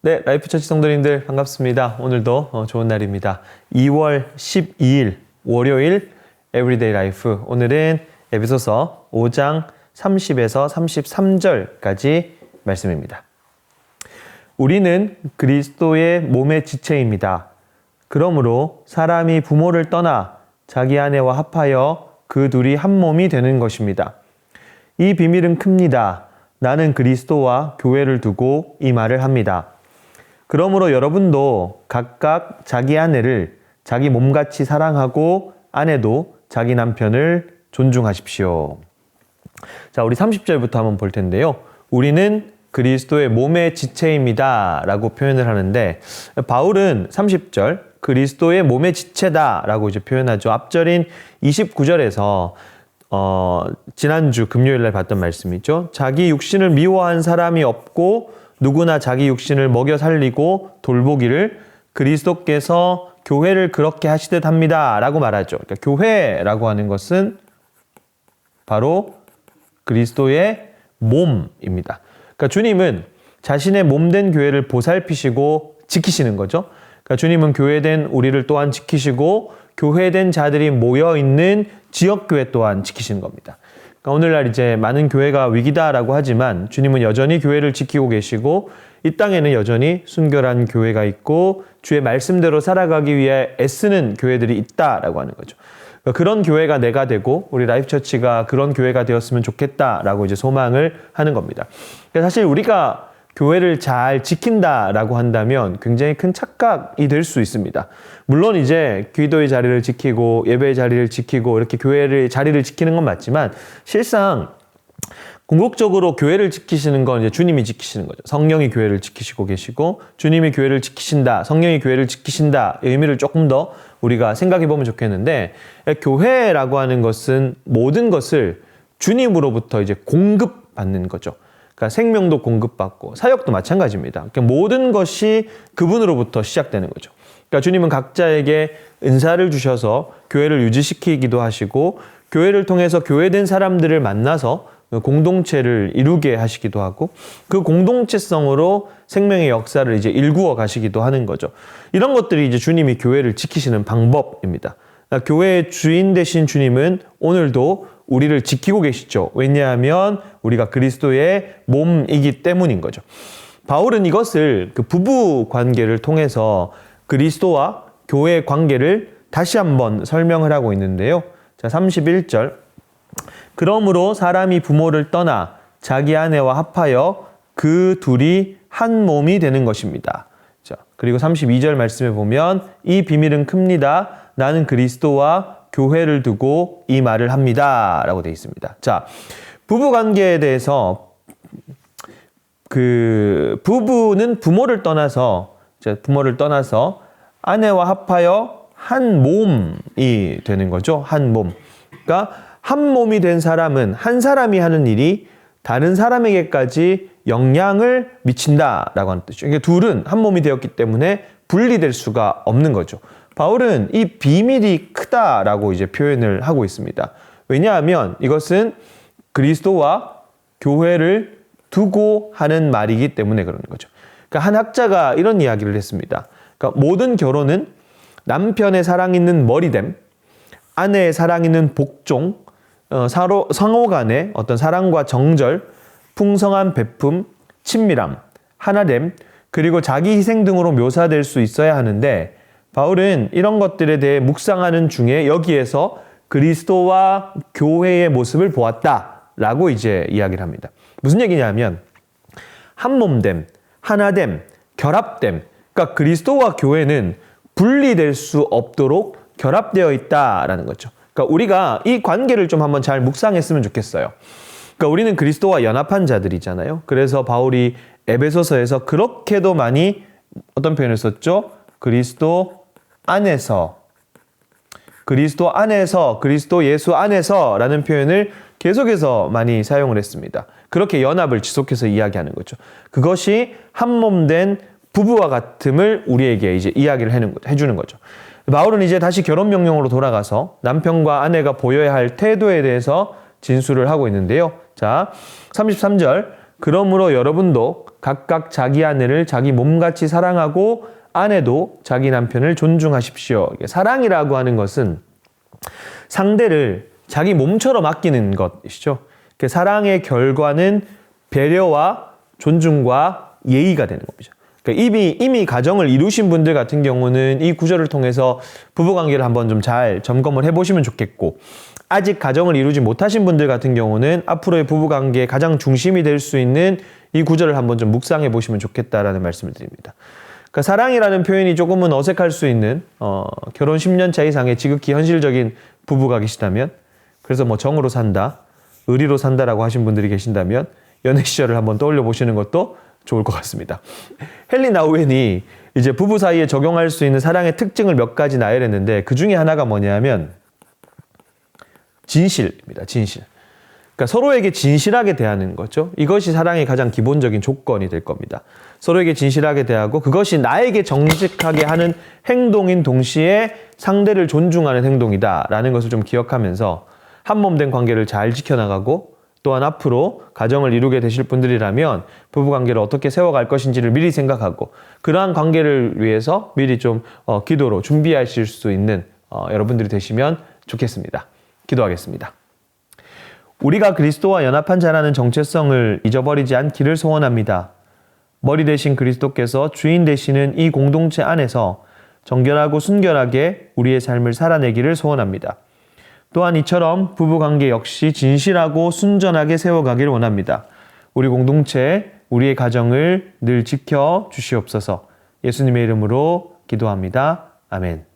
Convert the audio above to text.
네, 라이프 처치 성도님들 반갑습니다. 오늘도 어, 좋은 날입니다. 2월 12일 월요일 에브리데이 라이프. 오늘은 에베소서 5장 30에서 33절까지 말씀입니다. 우리는 그리스도의 몸의 지체입니다. 그러므로 사람이 부모를 떠나 자기 아내와 합하여 그 둘이 한 몸이 되는 것입니다. 이 비밀은 큽니다. 나는 그리스도와 교회를 두고 이 말을 합니다. 그러므로 여러분도 각각 자기 아내를 자기 몸같이 사랑하고 아내도 자기 남편을 존중하십시오. 자, 우리 30절부터 한번 볼 텐데요. 우리는 그리스도의 몸의 지체입니다. 라고 표현을 하는데, 바울은 30절, 그리스도의 몸의 지체다. 라고 이제 표현하죠. 앞절인 29절에서, 어, 지난주 금요일 날 봤던 말씀이죠. 자기 육신을 미워한 사람이 없고, 누구나 자기 육신을 먹여 살리고 돌보기를 그리스도께서 교회를 그렇게 하시듯 합니다. 라고 말하죠. 그러니까 교회라고 하는 것은 바로 그리스도의 몸입니다. 그러니까 주님은 자신의 몸된 교회를 보살피시고 지키시는 거죠. 그러니까 주님은 교회된 우리를 또한 지키시고 교회된 자들이 모여 있는 지역 교회 또한 지키시는 겁니다. 그러니까 오늘날 이제 많은 교회가 위기다라고 하지만 주님은 여전히 교회를 지키고 계시고 이 땅에는 여전히 순결한 교회가 있고 주의 말씀대로 살아가기 위해 애쓰는 교회들이 있다라고 하는 거죠. 그러니까 그런 교회가 내가 되고 우리 라이프 처치가 그런 교회가 되었으면 좋겠다라고 이제 소망을 하는 겁니다. 그러니까 사실 우리가 교회를 잘 지킨다라고 한다면 굉장히 큰 착각이 될 수 있습니다. 물론 이제 기도의 자리를 지키고 예배의 자리를 지키고 이렇게 교회를 자리를 지키는 건 맞지만 실상 궁극적으로 교회를 지키시는 건 이제 주님이 지키시는 거죠. 성령이 교회를 지키시고 계시고 주님이 교회를 지키신다. 성령이 교회를 지키신다. 의미를 조금 더 우리가 생각해 보면 좋겠는데 교회라고 하는 것은 모든 것을 주님으로부터 이제 공급받는 거죠. 그러니까 생명도 공급받고 사역도 마찬가지입니다. 그러니까 모든 것이 그분으로부터 시작되는 거죠. 그러니까 주님은 각자에게 은사를 주셔서 교회를 유지시키기도 하시고 교회를 통해서 교회된 사람들을 만나서 공동체를 이루게 하시기도 하고 그 공동체성으로 생명의 역사를 이제 일구어 가시기도 하는 거죠. 이런 것들이 이제 주님이 교회를 지키시는 방법입니다. 그러니까 교회의 주인 되신 주님은 오늘도 우리를 지키고 계시죠. 왜냐하면 우리가 그리스도의 몸이기 때문인 거죠. 바울은 이것을 그 부부 관계를 통해서 그리스도와 교회의 관계를 다시 한번 설명을 하고 있는데요. 자, 31절. 그러므로 사람이 부모를 떠나 자기 아내와 합하여 그 둘이 한 몸이 되는 것입니다. 자, 그리고 32절 말씀에 보면 이 비밀은 큽니다. 나는 그리스도와 교회를 두고 이 말을 합니다. 라고 되어 있습니다. 자, 부부 관계에 대해서 그 부부는 부모를 떠나서 부모를 떠나서 아내와 합하여 한 몸이 되는 거죠. 한 몸. 그러니까 한 몸이 된 사람은 한 사람이 하는 일이 다른 사람에게까지 영향을 미친다라고 하는 뜻이죠. 이게 둘은 한 몸이 되었기 때문에 분리될 수가 없는 거죠. 바울은 이 비밀이 크다라고 이제 표현을 하고 있습니다. 왜냐하면 이것은 그리스도와 교회를 두고 하는 말이기 때문에 그러는 거죠. 그러니까 한 학자가 이런 이야기를 했습니다. 그러니까 모든 결혼은 남편의 사랑 있는 머리됨, 아내의 사랑 있는 복종, 어, 사로, 상호 간의 어떤 사랑과 정절, 풍성한 베품, 친밀함, 하나됨, 그리고 자기 희생 등으로 묘사될 수 있어야 하는데 바울은 이런 것들에 대해 묵상하는 중에 여기에서 그리스도와 교회의 모습을 보았다라고 이제 이야기를 합니다. 무슨 얘기냐면 한 몸됨, 하나됨, 결합됨. 그러니까 그리스도와 교회는 분리될 수 없도록 결합되어 있다라는 거죠. 그러니까 우리가 이 관계를 좀 한번 잘 묵상했으면 좋겠어요. 그러니까 우리는 그리스도와 연합한 자들이잖아요. 그래서 바울이 에베소서에서 그렇게도 많이 어떤 표현을 썼죠? 그리스도 안에서 그리스도 안에서 그리스도 예수 안에서라는 표현을 계속해서 많이 사용을 했습니다. 그렇게 연합을 지속해서 이야기하는 거죠. 그것이 한 몸 된 부부와 같음을 우리에게 이제 이야기를 해주는 거죠. 바울은 이제 다시 결혼 명령으로 돌아가서 남편과 아내가 보여야 할 태도에 대해서 진술을 하고 있는데요. 자, 33절. 그러므로 여러분도 각각 자기 아내를 자기 몸같이 사랑하고 아내도 자기 남편을 존중하십시오. 사랑이라고 하는 것은 상대를 자기 몸처럼 아끼는 것이죠. 그 사랑의 결과는 배려와 존중과 예의가 되는 겁니다. 그러니까 이미 이미 가정을 이루신 분들 같은 경우는 이 구절을 통해서 부부 관계를 한번 좀 잘 점검을 해보시면 좋겠고 아직 가정을 이루지 못하신 분들 같은 경우는 앞으로의 부부 관계의 가장 중심이 될 수 있는 이 구절을 한번 좀 묵상해 보시면 좋겠다라는 말씀을 드립니다. 그러니까 사랑이라는 표현이 조금은 어색할 수 있는 어, 결혼 10년 차 이상의 지극히 현실적인 부부가 계시다면 그래서 뭐 정으로 산다, 의리로 산다라고 하신 분들이 계신다면 연애 시절을 한번 떠올려 보시는 것도 좋을 것 같습니다. 헨리 나우엔이 이제 부부 사이에 적용할 수 있는 사랑의 특징을 몇 가지 나열했는데 그 중에 하나가 뭐냐면 진실입니다. 진실. 그러니까 서로에게 진실하게 대하는 거죠. 이것이 사랑의 가장 기본적인 조건이 될 겁니다. 서로에게 진실하게 대하고 그것이 나에게 정직하게 하는 행동인 동시에 상대를 존중하는 행동이다라는 것을 좀 기억하면서 한 몸 된 관계를 잘 지켜나가고 또한 앞으로 가정을 이루게 되실 분들이라면 부부 관계를 어떻게 세워갈 것인지를 미리 생각하고 그러한 관계를 위해서 미리 좀 어, 기도로 준비하실 수 있는 어, 여러분들이 되시면 좋겠습니다. 기도하겠습니다. 우리가 그리스도와 연합한 자라는 정체성을 잊어버리지 않기를 소원합니다. 머리 대신 그리스도께서 주인 되시는 이 공동체 안에서 정결하고 순결하게 우리의 삶을 살아내기를 소원합니다. 또한 이처럼 부부 관계 역시 진실하고 순전하게 세워가기를 원합니다. 우리 공동체, 우리의 가정을 늘 지켜 주시옵소서. 예수님의 이름으로 기도합니다. 아멘.